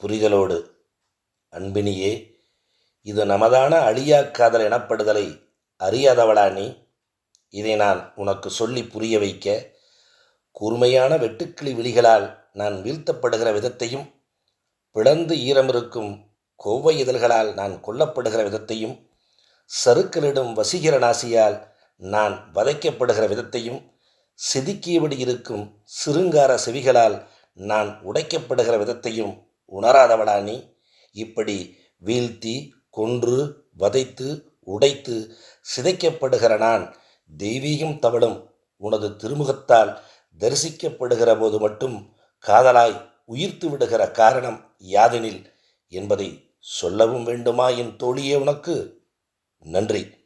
புரிதலோடு. அன்பினியே இது நமதான அழியா காதல் எனப்படுதலை அறியாதவளா நீ? இதை நான் உனக்கு சொல்லி புரிய வைக்க கூர்மையான வெட்டுக்கிளி விழிகளால் நான் வீழ்த்தப்படுகிற விதத்தையும் பிளந்து ஈரமிருக்கும் கோவை இதழ்களால் நான் கொல்லப்படுகிற விதத்தையும் சருக்களிடும் வசீகர நாசியால் நான் வதைக்கப்படுகிற விதத்தையும் செதுக்கியபடி இருக்கும் சிருங்கார செவிகளால் நான் உடைக்கப்படுகிற விதத்தையும் உணராதவளா நீ? இப்படி வீழ்த்தி கொன்று வதைத்து உடைத்து சிதைக்கப்படுகிற நான் தெய்வீகம் தவளும் உனது திருமுகத்தால் தரிசிக்கப்படுகிற போது மட்டும் காதலாய் உயிர்த்து விடுகிற காரணம் யாதெனில் என்பதை சொல்லவும் வேண்டுமா என் தோழியே உனக்கு? நன்றி.